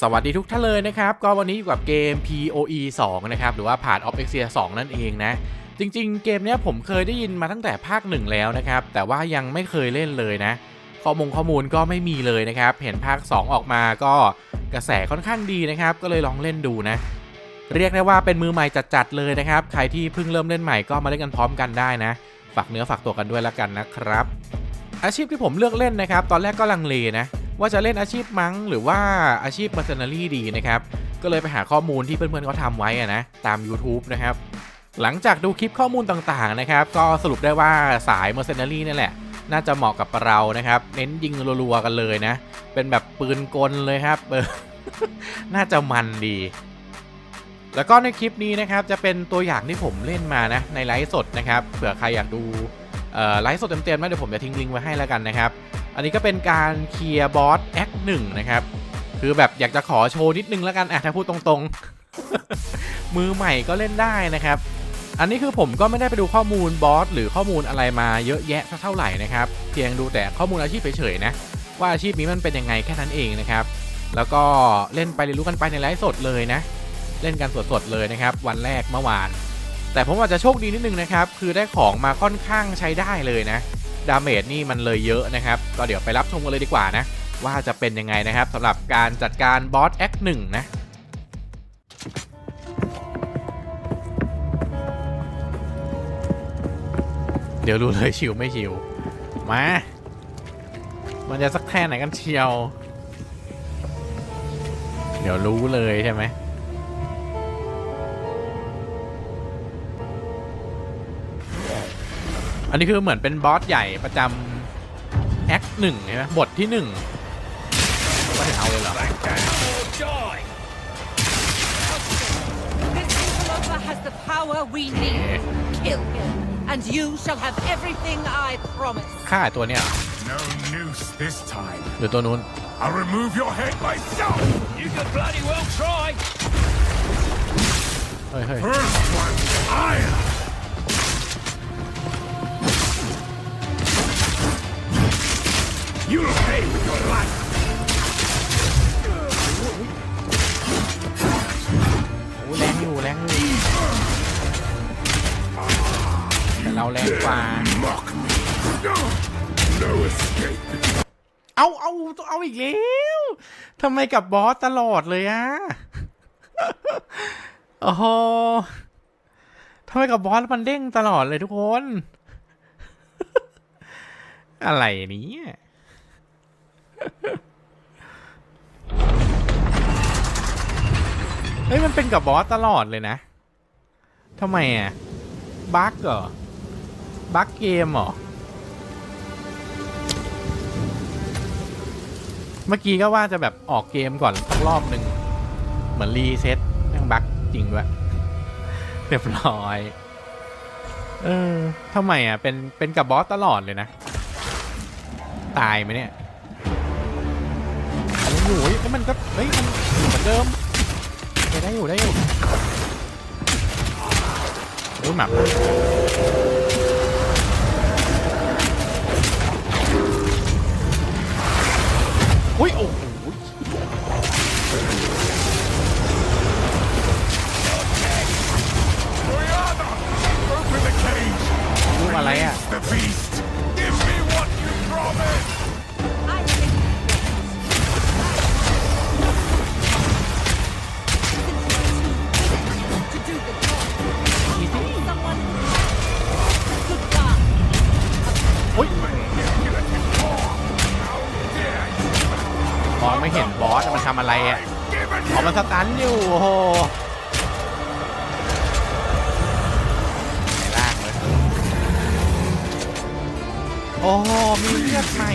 สวัสดีทุกท่านเลยนะครับ ก็วันนี้อยู่กับเกม POE 2 นะครับ หรือว่า Path of Exile 2นั่นเองนะ จริงๆ เกมเนี้ยผมเคยได้ยินมาตั้งแต่ภาค 1 แล้วนะครับ แต่ว่ายังไม่เคยเล่นเลยนะ ข้อมูลข้อมูลก็ไม่มีเลยนะครับ เห็นภาค 2 ออกมาก็กระแสค่อนข้างดีนะครับ ก็เลยลองเล่นดูนะ เรียกได้ว่าเป็นมือใหม่จัดๆเลยนะครับ ใครที่เพิ่งเริ่มเล่นใหม่ก็มาเล่นกันพร้อมกันได้นะ ฝากเนื้อฝากตัวกันด้วยแล้วกันนะครับ อาชีพที่ผมเลือกเล่นนะครับ ตอนแรกก็ลังเลนะ ว่าจะเล่นอาชีพมั้ง หรือว่าอาชีพ mercenary ดีนะครับ ก็เลยไปหาข้อมูลที่เพื่อนๆเขาทำไว้อะนะ ตาม YouTube นะครับ หลังจากดูคลิปข้อมูลต่างๆนะครับ ก็สรุปได้ว่าสาย mercenary นี่แหละ น่าจะเหมาะกับเรานะครับ เน้นยิงรัวๆกันเลยนะ เป็นแบบปืนกลเลยครับเออน่าจะมันดีแล้วก็ในคลิปนี้นะครับจะเป็นตัวอย่างที่ผมเล่นมานะในไลฟ์สดนะครับเผื่อใครอยากดูเอ่อไลฟ์สดเต็มๆนะเดี๋ยวผมจะทิ้งลิงก์ไว้ให้แล้วกันนะครับ อันนี้ก็เป็นการเคลียร์บอสแอคหนึ่งนะครับ คือแบบอยากจะขอโชว์นิดนึงแล้วกันอะถ้าพูดตรงๆ มือใหม่ก็เล่นได้นะครับ อันนี้คือผมก็ไม่ได้ไปดูข้อมูลบอสหรือข้อมูลอะไรมาเยอะแยะเท่าไหร่นะครับ เพียงดูแต่ข้อมูลอาชีพเฉยๆนะ ว่าอาชีพนี้มันเป็นยังไงแค่นั้นเองนะครับ แล้วก็เล่นไปเรียนรู้กันไปในไลฟ์สดเลยนะ เล่นกันสดๆเลยนะครับ วันแรกเมื่อวาน แต่ผมอาจจะโชคดีนิดนึงนะครับ คือได้ของมาค่อนข้างใช้ได้เลยนะ ดาเมจนี่มันเลยเยอะนะครับ ก็เดี๋ยวไปรับชมกันเลยดีกว่านะ ว่าจะเป็นยังไงนะครับสำหรับการจัดการบอสแอคหนึ่งนะเดี๋ยวรู้เลยชิวไม่ชิว มา มันจะสักแค่ไหนกันเชียว เดี๋ยวรู้เลยใช่ไหม อันนี้คือเหมือนเป็นบอสใหญ่ประจำแอคหนึ่งใช่ไหมบทที่หนึ่งว่าถึงเอาเลยเหรอ This interloper has the power we need. Kill him, and you shall have everything I promise. ฆ่าไอ้ตัวเนี้ยเหรอ No noose this time. หรือตัวนู้น I'll remove your head myself. You could bloody well try. เฮ้ยเฮ้ย First one, iron. You'll pay with your life. โอ้แรงอยู่แรงอยู่แต่เราแรงกว่า Mock me. No, no escape. เอาเอาเอาอีกแล้วทำไมกับบอสตลอดเลยอะโอ้โหทำไมกับบอสมันเด้งตลอดเลยทุกคน อะไรเนี้ เฮ้ยมันเป็นกับบอสตลอดเลยนะทำไมอะ บั๊กเหรอ บั๊กเกมเหรอ เมื่อกี้ก็ว่าจะแบบออกเกมก่อนสักรอบหนึ่งเหมือนรีเซ็ตแม่งบั๊กจริงด้วยเรียบร้อย เออทำไมอะ เป็น เป็นกับบอสตลอดเลยนะ ตายไหมเนี่ย อยู่เฮ้ยแล้วมันก็เฮ้ยมันเหมือนเดิมได้อยู่ได้อยู่รู้หมักอุ้ยโอ้ อะไรอะออกมันสตันอยู่โอ้โหไหนล่างเลยโอ้โหมีเลือดใหม่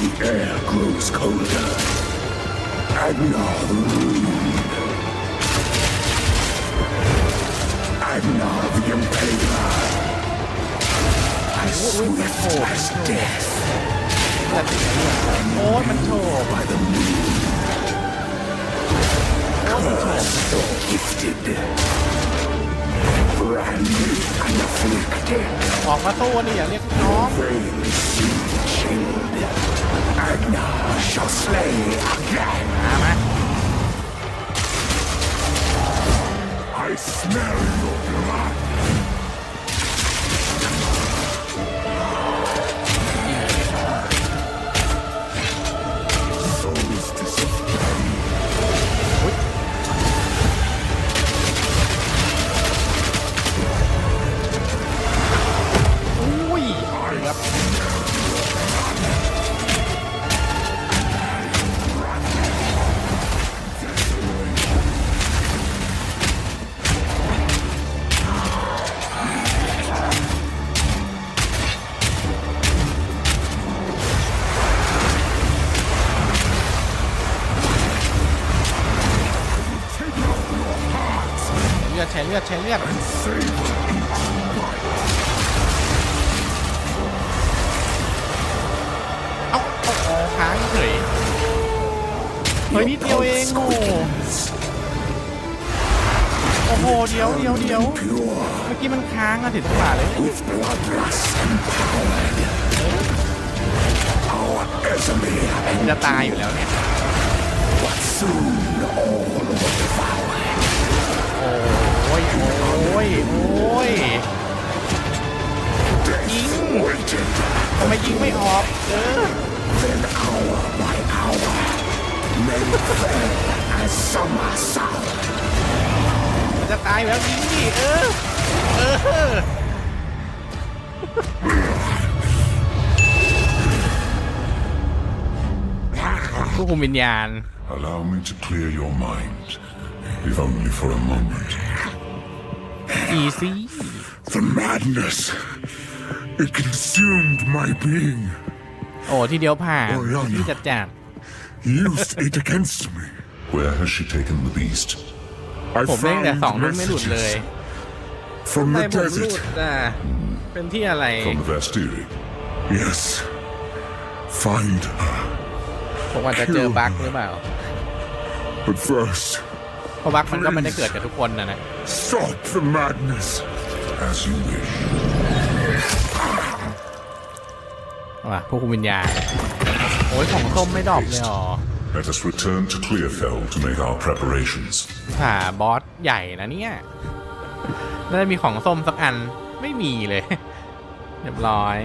The air grows colder. And now the wound. And now the impaler. And อุ้ยมันโฉบมันโฉบแต่โอ้ยมันโฉบโอ้ยมันโฉบ Gifted. Branded and afflicted. ออกมาสู้นี่อย่าเรียกน้อง Veins chilled. Agna เลือดใช้เลือดใช้เลือดเอ้าโอ้โหค้างเฉยเฮ้ยนิดเดียวเองโอ้โหโอ้โหเดี๋ยวเดี๋ยวเดี๋ยวเมื่อกี้มันค้างอะถึงจังหวะเลย With bloodlust empowered. Our enemy มันจะตายอยู่แล้วเนี่ย อ้ย โอ้ย โอ้ย Death waited. ทำไมยิงไม่ออกเออ Then hour by hour, men fell as summer sound. มันจะตายอยู่แล้วยิงดิเออ เออ ผู้คุมวิญญาณ Allow me to clear your mind, if only for a moment. easy The madness, it consumed my being. โอ้ที่เดียวผ่าน โอ้ยยอด ที่จัดจัด Used it against me. Where has she taken the beast? I ผมเล่น found แต่สองรุ่นไม่หลุดเลย messages from แต่ the ผมหลุด desert. อ่ะเป็นที่อะไร From the Vastiri. Yes. Find her. ผมอาจจะเจอบั๊กหรือเปล่า But first, เพราะบั๊กมันก็ไม่ได้เกิดกับทุกคนนะนะ stop the madness. As you wish. ว่ะผู้คุมวิญญาณโอ้ยของส้มไม่ดรอกเลยเหรอ Let us return to Clearfell to make our preparations. ผ่าบอสใหญ่นะเนี่ยน่าจะมีของส้มสักอันไม่มีเลย เรียบร้อย